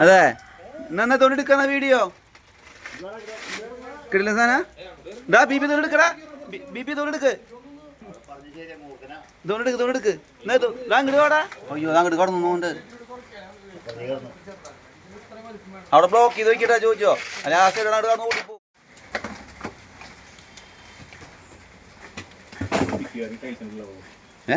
അതെ. എന്നാ തോണ്ടെടുക്കാന്ന വീഡിയോ? കിടില സാധന? ഡാ ബി പി തൊണ്ടെടുക്കടാ ബി പി തൊണ്ടെടുക്ക് പറഞ്ഞു തൊണ്ടെടുക്ക് തോണ്ടെടുക്ക് തോണ്ടെടുക്ക് എന്നാ ദാ അയ്യോ ഞാൻ അങ്ങോട്ട് കടന്നുണ്ട് പ്രതികരണം അവിടെ ബ്ലോക്ക് ചെയ്ത് വെക്കിട്ടാ ചോദിച്ചോ അല്ല ആ സൈഡ് അവിടെ കടന്നു ഓടിപ്പോ ഏ?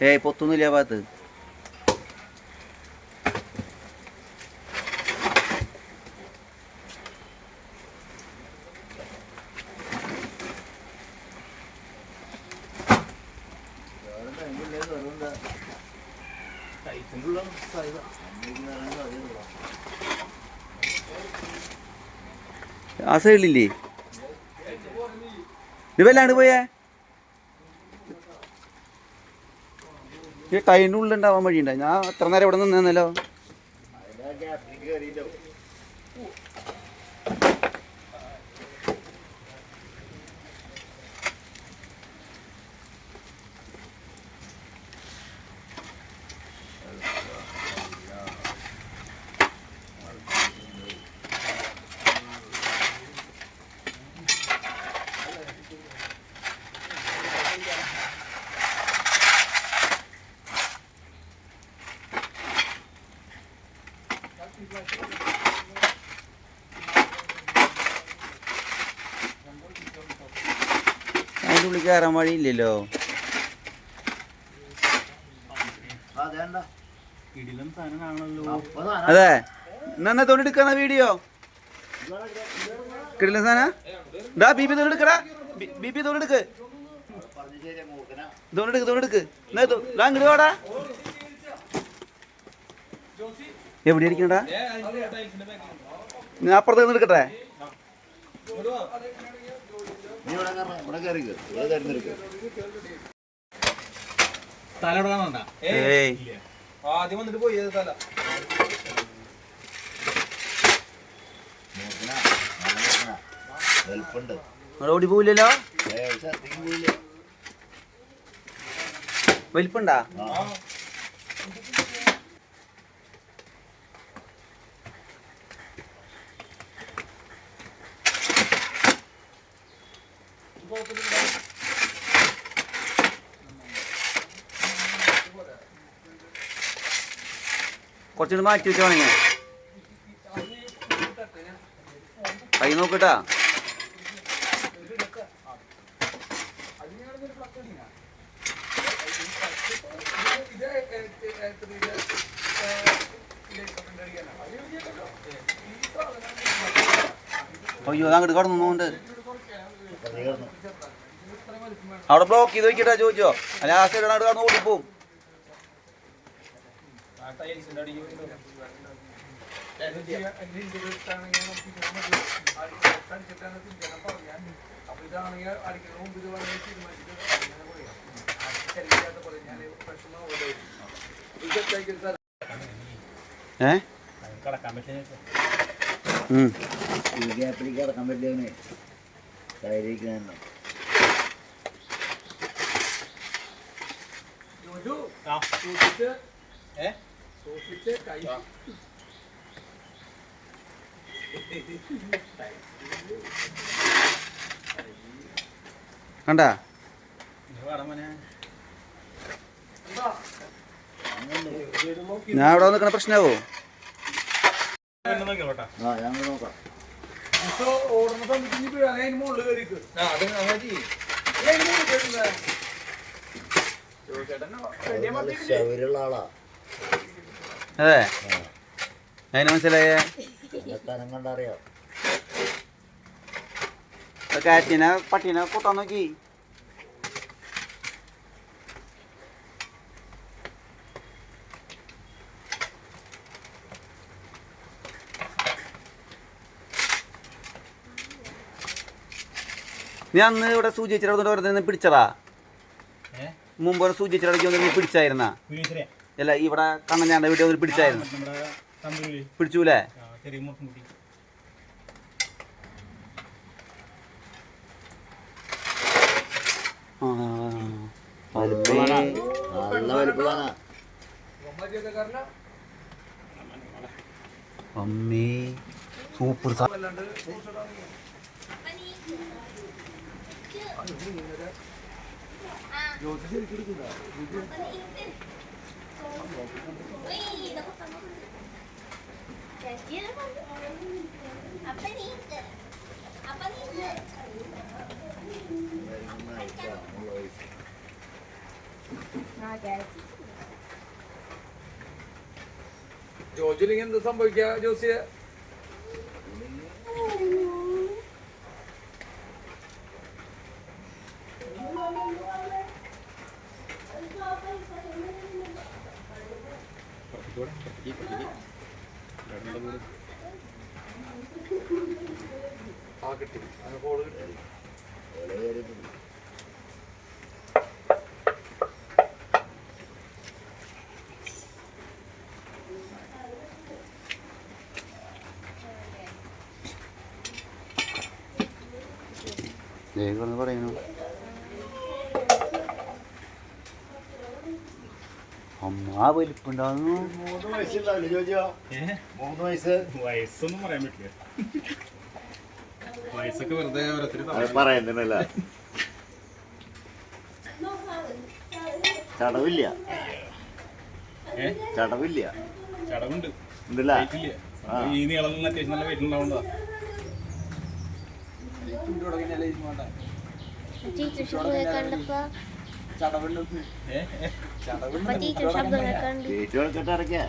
ഏയ് പൊത്തൊന്നുമില്ല ആ ഭാഗത്ത്. ആ സൈഡിലില്ലേ ഇവല്ലാണ്ട് പോയേ ഈ ടൈന്റെ ഉള്ളിലുണ്ടാവാൻ വഴിയുണ്ടായി ഞാൻ എത്ര നേരം ഇവിടെ നിന്നല്ലോ അതിന്റെ ഉള്ളിൽ കയറാൻ വഴിയില്ലല്ലോ അതെ. എന്നാ തോണ്ടെടുക്കാന്ന വീഡിയോ? കിടില സാധന? ഡാ ബി പി തോണ്ടെടുക്കടാ. ബി പി തോണി എടുക്ക് തോണി എടുക്ക് തോണി എടുക്ക് എന്നാ അങ്ങോട്ട് വാടാ. എവിടെ ഇരിക്കണ്ടാ ഞാൻ അപ്പുറത്ത് നിന്ന് എടുക്കട്ടെ ആദ്യം വന്നിട്ട് പോയി തല? ഓടി പോവില്ലല്ലോ? വലിപ്പുണ്ടാ? കുറച്ചുകൂടി മാറ്റി വെച്ചോ വേണമെങ്കിൽ കൈ നോക്കട്ടാ. അയ്യോ അതങ്ങോട്ട് കടന്നു നോണ്ട് അവിടെ ബ്ലോക്ക് ചെയ്ത് വെക്കിട്ടാ ചോദിച്ചോ. അല്ല ആ സൈഡ് അങ്ങോട്ട് കടന്ന് ഓടിപ്പോവും. ഏ? കടക്കാൻ പറ്റില്ല. കിടക്കാൻ പറ്റിയവനെ ധൈര്യം കണ്ടാ? ഞാൻ അവിടെ നിൽക്കണ പ്രശ്നമാവോ? പെണ്ണ് നോക്കിയോട്ടാ ആ ഞാൻ അങ്ങ് നോക്കാം ആ അത് അങ്ങനെ ചെയ്യ്. ശൗര്യമുള്ള ആളാ. അതെ. അതിന് മനസ്സിലായേ? കനം കണ്ടറിയാം. കാറ്റിനെ പട്ടീനെ കൂട്ടാൻ നോക്കി. നീ അന്ന് ഇവിടെ സൂചിച്ചിട്ട് പിടിച്ചടാ ഏ? മുമ്പ് ഒരു സൂചി വെച്ചിട്ട് നീ പിടിച്ചായിരുന്ന? അല്ല ഇവിടെ കണ്ണഞ്ഞാണ്ട വീട്ടിൽ പിടിച്ചായിരുന്നു. പിടിച്ചൂലേ? അമ്മേ സൂപ്പർ സാ ജോജിലിങ്ങനെ എന്താ സംഭവിക്കാ ജോസിയെ? കിട്ടി അങ്ങനെ കോൾ കിട്ടി ദൈവം പറയുന്നു. അമ്മാ വലിപ്പുണ്ടാകുന്നു മൂന്ന് വയസ്സുണ്ടാവില്ലേ ചോദിച്ചോ ഏ? മൂന്ന് വയസ്സ്? വയസ്സൊന്നും പറയാൻ പറ്റില്ല. പറയുന്നില്ല ചടവില്ല. ചടവില്ല. ചടവുണ്ട്. ഈ നീളം അത്യാവശ്യം നല്ല വെയിറ്റ് ഉണ്ടാവുന്നതാ ഇറക്കിയ.